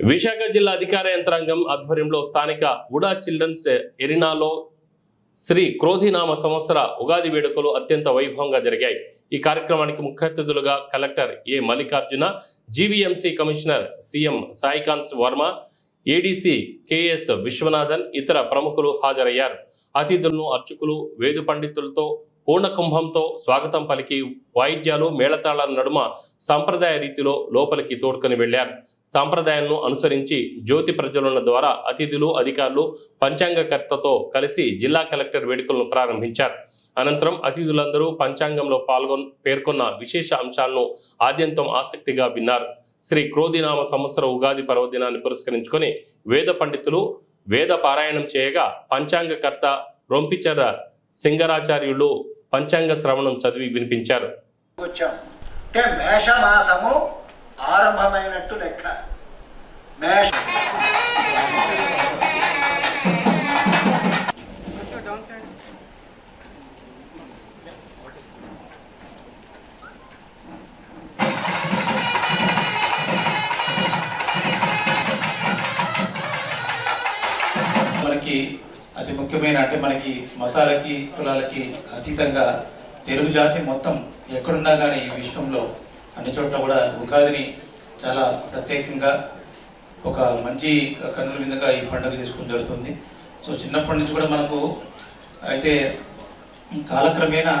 విశాఖ జిల్లా అధికార యంత్రాంగం ఆధ్వర్యంలో స్థానిక ఉడా చిల్డ్రన్స్ ఎరినాలో శ్రీ క్రోధినామ సంవత్సర ఉగాది వేడుకలు అత్యంత వైభవంగా జరిగాయి. ఈ కార్యక్రమానికి ముఖ్య అతిథులుగా collector A Mallikarjuna GVMC commissioner CM Saikanth Varma ADC KS Viswanathan ఇతర ప్రముఖులు హాజరయ్యారు. అతిథులను అర్చకులు వేదు పండితులతో పూర్ణకుంభంతో స్వాగతం పలికి వాయిద్యాలు మేళతాళాల నడుమ సాంప్రదాయ రీతిలో లోపలికి తోడుకొని వెళ్ళారు సాంప్రదాయాలను అనుసరించి జ్యోతి ప్రజ్వలన ద్వారా అతిథులు అధికారులు పంచాంగకర్తతో కలిసి జిల్లా కలెక్టర్ వేడుకలను ప్రారంభించారు. అనంతరం అతిథులందరూ పంచాంగంలో పాల్గొ పేర్కొన్న విశేష అంశాలను ఆద్యంతం ఆసక్తిగా విన్నారు. శ్రీ క్రోధినామ సంవత్సర ఉగాది పర్వదినాన్ని పురస్కరించుకొని వేద పండితులు వేద పారాయణం చేయగా పంచాంగకర్త రొంపిచర సింగరాచార్యులు పంచాంగ శ్రవణం చదివి వినిపించారు. మేషమాసము ఆరంభమైనట్టు లెక్క. మేష మనకి అతి ముఖ్యమైన అంటే మనకి మతాలకి కులాలకి అతీతంగా తెలుగు జాతి మొత్తం ఎక్కడున్నా కానీ ఈ విశ్వంలో అన్ని చోట్ల కూడా ఉగాదిని చాలా ప్రత్యేకంగా ఒక మంచి కన్నుల విధంగా ఈ పండుగ చేసుకోవడం జరుగుతుంది. సో చిన్నప్పటి నుంచి కూడా మనకు అయితే కాలక్రమేణా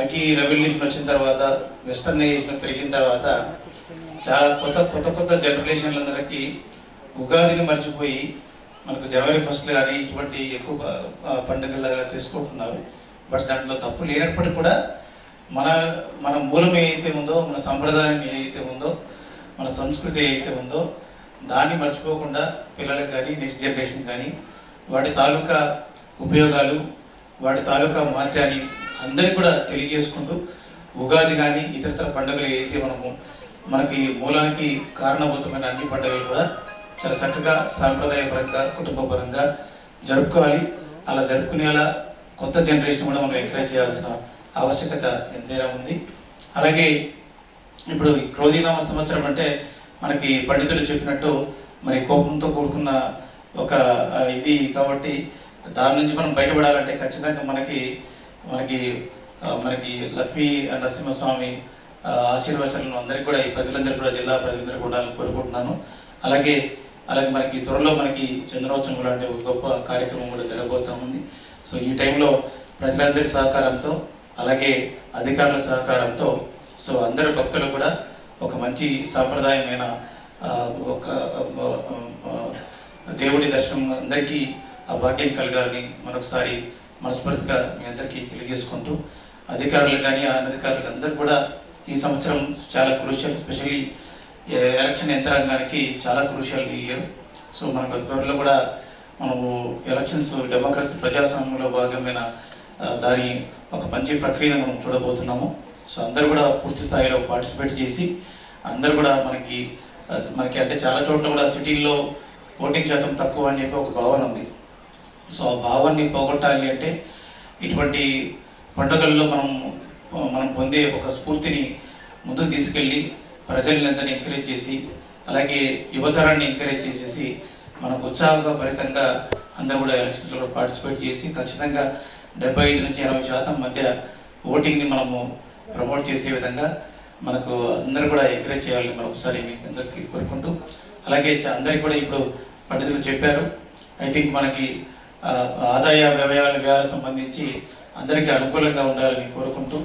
ఐటీ రెవల్యూషన్ వచ్చిన తర్వాత వెస్టర్నైజేషన్ పెరిగిన తర్వాత చాలా కొత్త కొత్త కొత్త జనరేషన్లందరికీ ఉగాదిని మర్చిపోయి మనకు జనవరి ఫస్ట్ కానీ ఇటువంటి ఎక్కువ పండుగలాగా చేసుకుంటున్నారు బట్ దాంట్లో తప్పు లేనప్పటికీ కూడా మన మన మూలం ఏదైతే ఉందో మన సంప్రదాయం ఏదైతే ఉందో మన సంస్కృతి ఏదైతే ఉందో దాన్ని మర్చిపోకుండా పిల్లలకు కానీ నెక్స్ట్ జనరేషన్ కానీ వాటి తాలూకా ఉపయోగాలు వాటి తాలూకా మహత్యాన్ని అందరికీ కూడా తెలియజేసుకుంటూ ఉగాది కానీ ఇతరతర పండుగలు ఏదైతే మనము మనకి మూలానికి కారణభూతమైన అన్ని పండుగలు కూడా చాలా చక్కగా సాంప్రదాయపరంగా కుటుంబపరంగా జరుపుకోవాలి. అలా జరుపుకునేలా కొత్త జనరేషన్ కూడా మనం ఎంకరేజ్ చేయాల్సిన ఆవశ్యకత ఎంతైనా ఉంది. అలాగే ఇప్పుడు క్రోధీనామ సంవత్సరం అంటే మనకి పండితులు చెప్పినట్టు మరి కోపంతో కూడుకున్న ఒక ఇది కాబట్టి దాని నుంచి మనం బయటపడాలంటే ఖచ్చితంగా మనకి మనకి మనకి లక్ష్మీ నరసింహస్వామి ఆశీర్వచనలు అందరికీ కూడా ఈ ప్రజలందరికీ కూడా జిల్లా ప్రజలందరికీ ఉండాలని కోరుకుంటున్నాను. అలాగే అలాగే మనకి త్వరలో మనకి చంద్రోత్సవం లాంటి ఒక గొప్ప కార్యక్రమం కూడా జరగబోతా ఉంది. సో ఈ టైంలో ప్రజలందరి సహకారంతో అలాగే అధికారుల సహకారంతో సో అందరు భక్తులు కూడా ఒక మంచి సాంప్రదాయమైన ఒక దేవుడి దర్శనం అందరికీ ఆ భాగ్యం కలగాలని మరొకసారి మనస్ఫూర్తిగా మీ అందరికీ తెలియజేసుకుంటూ అధికారులు కానీ అనధికారులు అందరూ కూడా ఈ సంవత్సరం చాలా క్రూషియల్ స్పెషల్లీ ఎలక్షన్ యంత్రాంగానికి చాలా క్రూషియల్ ఇయర్. సో మనకు త్వరలో కూడా మనము ఎలక్షన్స్ డెమోక్రసీ ప్రజాస్వామ్యంలో భాగమైన దాని ఒక మంచి ప్రక్రియను మనం చూడబోతున్నాము. సో అందరూ కూడా పూర్తి స్థాయిలో పార్టిసిపేట్ చేసి అందరూ కూడా మనకి మనకి అంటే చాలా చోట్ల కూడా సిటీల్లో ఓటింగ్ శాతం తక్కువ అని చెప్పి ఒక భావన ఉంది. సో ఆ భావాన్ని పోగొట్టాలి అంటే ఇటువంటి పండుగల్లో మనం మనం పొందే ఒక స్ఫూర్తిని ముందుకు తీసుకెళ్ళి ప్రజల్ని అందరినీ ఎంకరేజ్ చేసి అలాగే యువతరాన్ని ఎంకరేజ్ చేసేసి మనకు ఉత్సాహంగా ఫలితంగా అందరూ కూడా ఎలక్షన్స్లో పార్టిసిపేట్ చేసి ఖచ్చితంగా డెబ్బై ఐదు నుంచి ఎనభై శాతం మధ్య ఓటింగ్ని మనము ప్రమోట్ చేసే విధంగా మనకు అందరూ కూడా ఎంకరేజ్ చేయాలని మరొకసారి మీకు అందరికీ కోరుకుంటూ అలాగే అందరికీ కూడా ఇప్పుడు పండితులు చెప్పారు. ఐ థింక్ మనకి ఆదాయ వ్యయాల వ్యయాలకు సంబంధించి అందరికీ అనుకూలంగా ఉండాలని కోరుకుంటూ